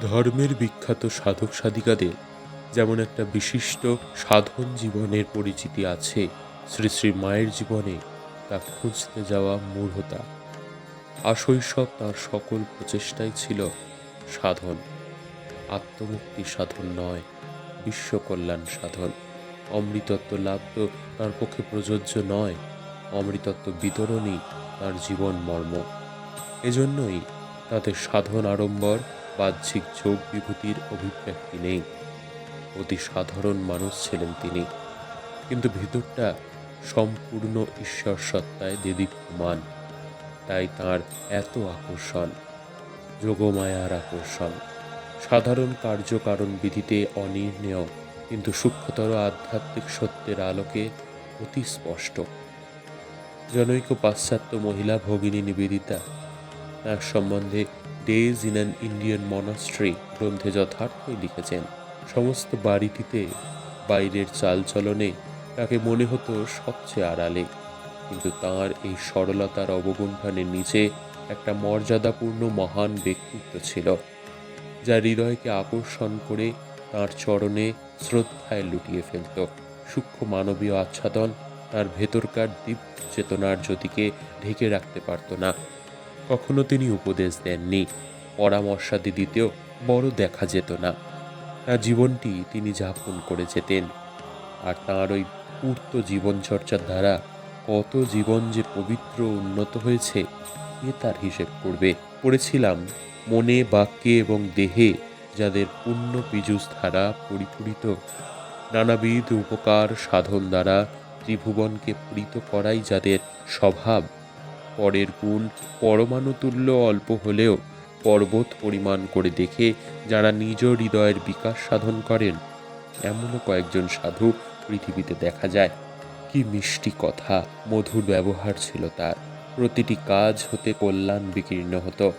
ধর্মের বিখ্যাত সাধক সাধিকাদের যেমন একটা বিশিষ্ট সাধন জীবনের পরিচিতি আছে শ্রী শ্রী মায়ের জীবনে, তা খুঁজতে যাওয়া মূঢ়তা আশৈশব তার সকল প্রচেষ্টাই ছিল সাধন। আত্মমুক্তি সাধন নয়, বিশ্বকল্যাণ সাধন। অমৃতত্ব লাভ তো তার পক্ষে প্রযোজ্য নয়, অমৃতত্ব বিতরণই তার জীবন মর্ম। এজন্যই তাদের সাধন আড়ম্বর বাহ্যিক যোগ বিভূতির অভিব্যক্তি নেই। অতি সাধারণ মানুষ ছিলেন তিনি। কিন্তু ভিতরটা সম্পূর্ণ ঈশ্বর সত্তায় দেদীপ্যমান তাই তার এত আকর্ষণ, যোগমায়ার আকর্ষণ, সাধারণ কার্যকারণ বিধিতে অনির্ণেয় কিন্তু সূক্ষ্মতর আধ্যাত্মিক সত্যের আলোকে অতি স্পষ্ট। জনৈক পাশ্চাত্য মহিলা ভগিনী নিবেদিতা, তার সম্বন্ধে days in an Indian monastery গ্রন্থে যথার্থই লিখেছেন। সমস্ত বাড়িটিতে বাইরের চালচলনে তাকে মনে হতো সবচেয়ে আড়ালে। কিন্তু তার এই সরলতার অবগুণ্ঠনের নিচে একটা মর্যাদাপূর্ণ মহান ব্যক্তিত্ব ছিল যা হৃদয়কে আকর্ষণ করে তার চরণে শ্রদ্ধায় লুটিয়ে ফেলত। সূক্ষ্ম মানবীয় আচ্ছাদন তার ভেতরকার দীপ চেতনার জ্যোতিকে ঢেকে রাখতে পারত না। কখনো তিনি উপদেশ দেননি। পরামর্শাদি দিতেও বড় দেখা যেত না। তার জীবনটি তিনি যাপন করে যেতেন। আর তাঁর ওই পূর্ত জীবনচর্চার দ্বারা কত জীবন যে পবিত্র উন্নত হয়েছে, এ তার হিসেব করবে। পড়েছিলাম, মনে, বাক্যে এবং দেহে যাদের পূর্ণ পীযুষ ধারা পরিপূরিত, নানাবিধ উপকার সাধন দ্বারা ত্রিভুবনকে প্রীত করাই যাদের স্বভাব পরের গুণ পরমাণুতুল্য অল্প হলেও পর্বত পরিমাণ করে দেখে যারা নিজ হৃদয়ের বিকাশ সাধন করেন, এমনও কয়েকজন সাধু পৃথিবীতে দেখা যায়। কি মিষ্টি কথা, মধুর ব্যবহার ছিল তার। প্রতিটি কাজ হতে কল্যাণ বিকীর্ণ হতো।